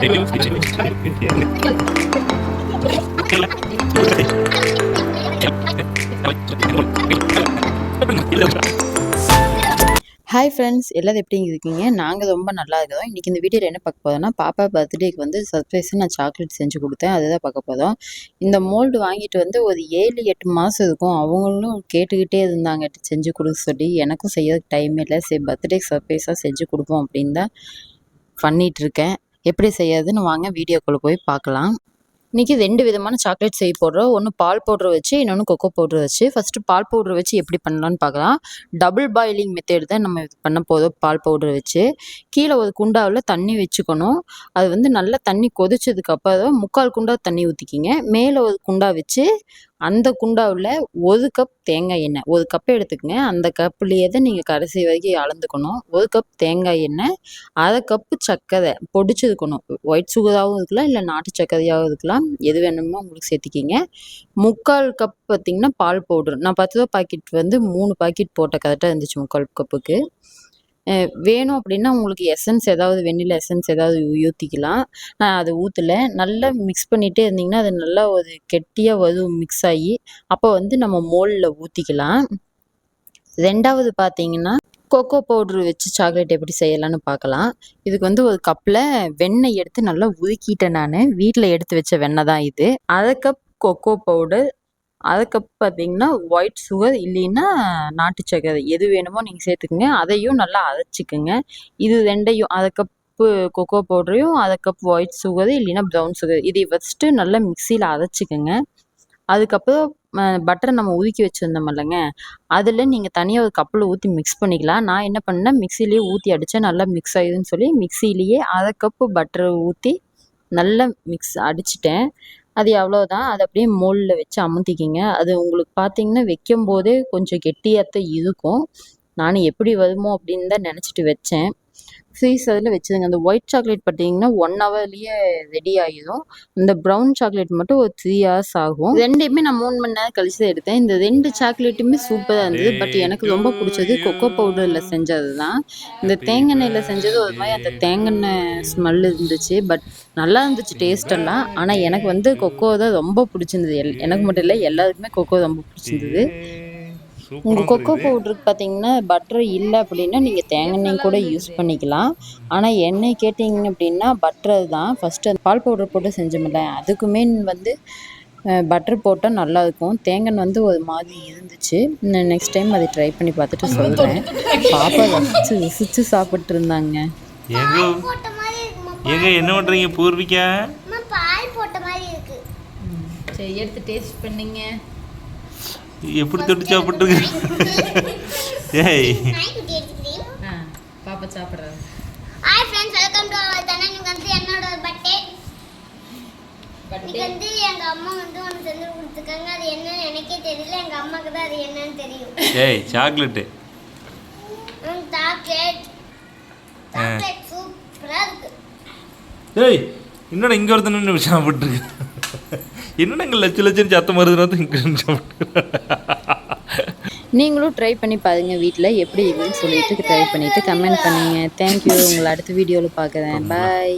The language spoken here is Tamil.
ஹாய் ஃப்ரெண்ட்ஸ் எல்லாரும் எப்படி இருக்கீங்க? நாங்கள் ரொம்ப நல்லா இருக்கிறோம். இன்றைக்கி இந்த வீடியோவில் என்ன பார்க்க போதோம்னா பாப்பா பர்த்டேக்கு வந்து சர்ப்ரைஸாக நான் சாக்லேட் செஞ்சு கொடுத்தேன். அதுதான் பார்க்க போதும் இந்த மோல்டு வாங்கிட்டு வந்து ஒரு ஏழு எட்டு மாதம் இருக்கும். அவங்களும் கேட்டுக்கிட்டே இருந்தாங்க. செஞ்சு கொடுக்க சொல்லி. எனக்கும் செய்யறதுக்கு டைம் இல்லை. சரி பர்த்டே சர்ப்ரைஸாக செஞ்சு கொடுப்போம் அப்படின்னு தான் பண்ணிகிட்டு இருக்கேன். எப்படி செய்யறதுன்னு வாங்க வீடியோக்குள்ளே போய் பார்க்கலாம். இன்றைக்கி ரெண்டு விதமான சாக்லேட் செய்ய போடுறோம். ஒன்று பால் பவுட்ரு வச்சு இன்னொன்று கொக்கோ பவுடர் வச்சு. ஃபஸ்ட்டு பால் பவுட்ரு வச்சு எப்படி பண்ணலான்னு பார்க்கலாம். டபுள் பாயிலிங் மெத்தேட் தான் நம்ம இது பண்ண போதும் பால் பவுடர் வச்சு. கீழே ஒரு குண்டாவில் தண்ணி வச்சுக்கணும். அது வந்து நல்லா தண்ணி கொதிச்சதுக்கப்புறம் முக்கால் குண்டா தண்ணி ஊற்றிக்கிங்க மேலே ஒரு குண்டா வச்சு அந்த குண்டாவில் ஒரு கப் தேங்காய் எண்ணெய் ஒரு கப் எடுத்துக்கங்க. அந்த கப்புலேயே தான் நீங்கள் கடைசி வரைக்கும் அளந்துக்கணும். ஒரு கப் தேங்காய் எண்ணெய் அரை கப்பு சர்க்கரை பொடிச்சிருக்கணும். ஒயிட் சுகராகவும் இருக்கலாம் இல்லை நாட்டு சர்க்கரையாகவும் இருக்கலாம். எது வேணுமோ உங்களுக்கு சேர்த்திக்கிங்க. முக்கால் கப் பார்த்திங்கன்னா பால் பவுடர். நான் பத்து ரூபா பாக்கெட் வந்து மூணு பாக்கெட் போட்ட கரெக்டாக இருந்துச்சு முக்கால் கப்புக்கு. வேணும் அப்படின்னா உங்களுக்கு எசன்ஸ் ஏதாவது வெண்ணில எசன்ஸ் ஏதாவது ஊற்றிக்கலாம் நான் அதை ஊற்றல நல்லா மிக்ஸ் பண்ணிகிட்டே இருந்திங்கன்னா அது நல்லா ஒரு கெட்டியாக வரும் மிக்ஸ் ஆகி அப்போ வந்து நம்ம மோலில் ஊற்றிக்கலாம் ரெண்டாவது பார்த்தீங்கன்னா கொக்கோ பவுட்ரு வச்சு சாக்லேட் எப்படி செய்யலான்னு பார்க்கலாம் இதுக்கு வந்து ஒரு கப்பில் வெண்ணெய் எடுத்து நல்லா உதுக்கிட்டேன் நான். வீட்டில் எடுத்து வச்ச வெண்ணெய் தான் இது. அரை கப் கொக்கோ பவுடர் அதுக்கப்புறம் கப் பார்த்தீங்கன்னா ஒயிட் சுகர் இல்லைன்னா நாட்டு சர்க்கரை எது வேணுமோ நீங்கள் சேர்த்துக்குங்க. அதையும் நல்லா அரைச்சிக்குங்க. இது ரெண்டையும் அதை கப்பு கொக்கோ பவுடரையும் அரை கப் ஒயிட் சுகர் இல்லைன்னா ப்ரௌன் சுகர் இதை ஃபஸ்ட்டு நல்லா மிக்சியில் அரைச்சிக்கோங்க. அதுக்கப்புறம் பட்டரை நம்ம உதுக்கி வச்சுருந்தோம் இல்லைங்க. அதில் நீங்கள் தனியாக ஒரு கப்பில் ஊற்றி மிக்ஸ் பண்ணிக்கலாம். நான் என்ன பண்ணேன் மிக்சிலேயே ஊற்றி அடித்தேன் நல்லா மிக்ஸ் ஆகிடுதுன்னு சொல்லி மிக்சிலேயே அரை கப்பு பட்டரை ஊற்றி நல்லா மிக்ஸ் அடிச்சிட்டேன். அது எவ்வளோதான் அதை அப்படியே மோலில் வச்சு அமுத்திக்கிங்க. அது உங்களுக்கு பார்த்தீங்கன்னா வைக்கும் போதே கொஞ்சம் கெட்டியாக இருக்கும். நான் எப்படி வருமோ அப்படின்னு தான் நினச்சிட்டு வச்சேன். ஃப்ரீஸ் அதில் வச்சுருங்க. அந்த ஒயிட் சாக்லேட் பார்த்தீங்கன்னா ஒன் ஹவர்லேயே ரெடி ஆகிடும் இந்த ப்ரௌன் சாக்லேட் மட்டும் ஒரு த்ரீ ஹவர்ஸ் ஆகும். ரெண்டையுமே நான் மூணு மணி நேரம் கழிச்சு தான் எடுத்தேன். இந்த ரெண்டு சாக்லேட்டுமே சூப்பராக இருந்தது. பட் எனக்கு ரொம்ப பிடிச்சது கொக்கோ பவுடரில் செஞ்சது தான் இந்த தேங்காய் செஞ்சது ஒரு மாதிரி அந்த தேங்காய் ஸ்மெல் இருந்துச்சு. பட் நல்லா இருந்துச்சு டேஸ்டெல்லாம் ஆனால் எனக்கு வந்து கொக்கோ தான் ரொம்ப பிடிச்சிருந்தது. எல் எனக்கு மட்டும் இல்லை எல்லாருக்குமே கொக்கோ ரொம்ப பிடிச்சிருந்தது. உங்கள் கொக்கோ பவுட்ருக்கு பார்த்தீங்கன்னா பட்டர் இல்லை அப்படின்னா நீங்கள் தேங்காய் கூட யூஸ் பண்ணிக்கலாம். ஆனால் எண்ணெய் கேட்டிங்க அப்படின்னா பட்டர் தான் ஃபஸ்ட்டு அந்த பால் பவுடர் போட்டு செஞ்சோம்ல அதுக்குமே வந்து பட்டர் போட்டால் நல்லாயிருக்கும் தேங்காய் வந்து ஒரு மாதிரி இருந்துச்சு. நெக்ஸ்ட் டைம் அதை ட்ரை பண்ணி பார்த்துட்டு சொல்கிறேன் பாப்பா ரசிச்சு ருசிச்சு சாப்பிட்டு இருந்தாங்க. ஏங்க என்ன பண்ணுறீங்க பூர்விகா? பால் போட்ட மாதிரி இருக்கு. சரி எடுத்து டேஸ்ட் பண்ணிங்க. எப்படி தொட்டு சாப்பிட்டுருக்கு? ஏய். பாப்பா சாப்பிட்றாரு hi friends welcome to our channel இன்னைக்கு வந்து என்னோட பர்த்டே இன்னைக்கு வந்து எங்க அம்மா வந்து ஒன்று செஞ்சு கொடுத்துருக்காங்க. அது என்னன்னு எனக்கே தெரியல. எங்க அம்மாக்கு தான் அது என்னன்னு தெரியும். ஏய் சாக்லேட்டு சாக்லேட் சாக்லேட் சூப்பரா இருக்கு. ஏய் என்னடா இங்கே ஒருத்தன் நின்று சாப்பிட்ருக்கு என்னடா இங்கே லட்ச லட்சம் சத்தம் வருதுன்னா நீங்களும் ட்ரை பண்ணி பாருங்க வீட்டில் எப்படி இருக்குன்னு சொல்லிட்டு ட்ரை பண்ணிவிட்டு கமெண்ட் பண்ணுங்கள் தேங்க்யூ உங்களை அடுத்த வீடியோவில் பார்க்குறேன். பாய்